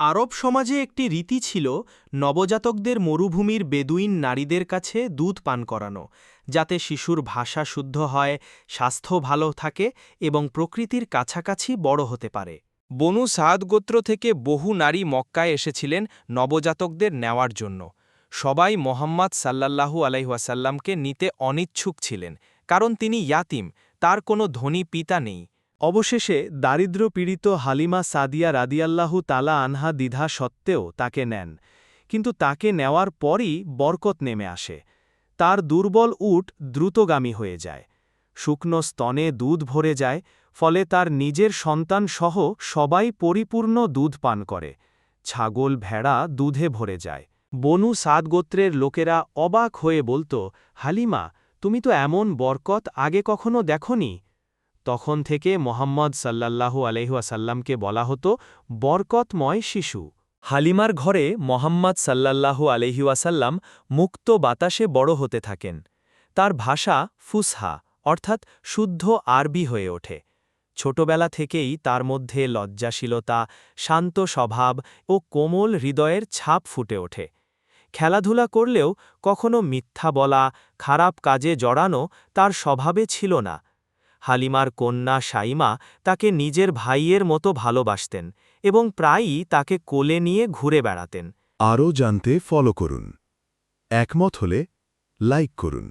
আরব সমাজে একটি রীতি ছিল, নবজাতকদের মরুভূমির বেদুইন নারীদের কাছে দুধ পান করানো, যাতে শিশুর ভাষা শুদ্ধ হয়, স্বাস্থ্য ভালো থাকে এবং প্রকৃতির কাছাকাছি বড় হতে পারে। বনু সাদ গোত্র থেকে বহু নারী মক্কায় এসেছিলেন নবজাতকদের নেওয়ার জন্য। সবাই মোহাম্মদ সাল্লাল্লাহু আলাইহাসাল্লামকে নিতে অনিচ্ছুক ছিলেন, কারণ তিনি ইয়াতিম, তার কোনো ধনী পিতা নেই। অবশেষে দারিদ্র পীড়িত হালিমা সাদিয়া রাদিয়াল্লাহু তালা আনহা দ্বিধা সত্ত্বেও তাকে নেন, কিন্তু তাকে নেওয়ার পরই বরকত নেমে আসে। তার দুর্বল উট দ্রুতগামী হয়ে যায়। শুকনো স্তনে দুধ ভরে যায়, ফলে তার নিজের সন্তান সহ সবাই পরিপূর্ণ দুধ পান করে। ছাগল ভেড়া দুধে ভরে যায়। বনু সাদ গোত্রের লোকেরা অবাক হয়ে বলতো, হালিমা, তুমি তো এমন বরকত আগে কখনো দেখনি? তখন থেকে মোহাম্মদ সাল্লাল্লাহু আলহাসাল্লামকে বলা হতো, বরকতময় শিশু। হালিমার ঘরে মোহাম্মদ সাল্লাল্লাহু আলহিউসাল্লাম মুক্ত বাতাসে বড় হতে থাকেন। তার ভাষা ফুসহা, অর্থাৎ শুদ্ধ আরবি হয়ে ওঠে। ছোটবেলা থেকেই তার মধ্যে লজ্জাশীলতা, শান্ত স্বভাব ও কোমল হৃদয়ের ছাপ ফুটে ওঠে। খেলাধুলা করলেও কখনো মিথ্যা বলা, খারাপ কাজে জড়ানো তার স্বভাবে ছিল না। হালিমার কন্যা সাইমা তাকে নিজের ভাইয়ের মতো ভালোবাসতেন এবং প্রায়ই তাকে কোলে নিয়ে ঘুরে বেড়াতেন। আরও জানতে ফলো করুন। একমত হলে লাইক করুন।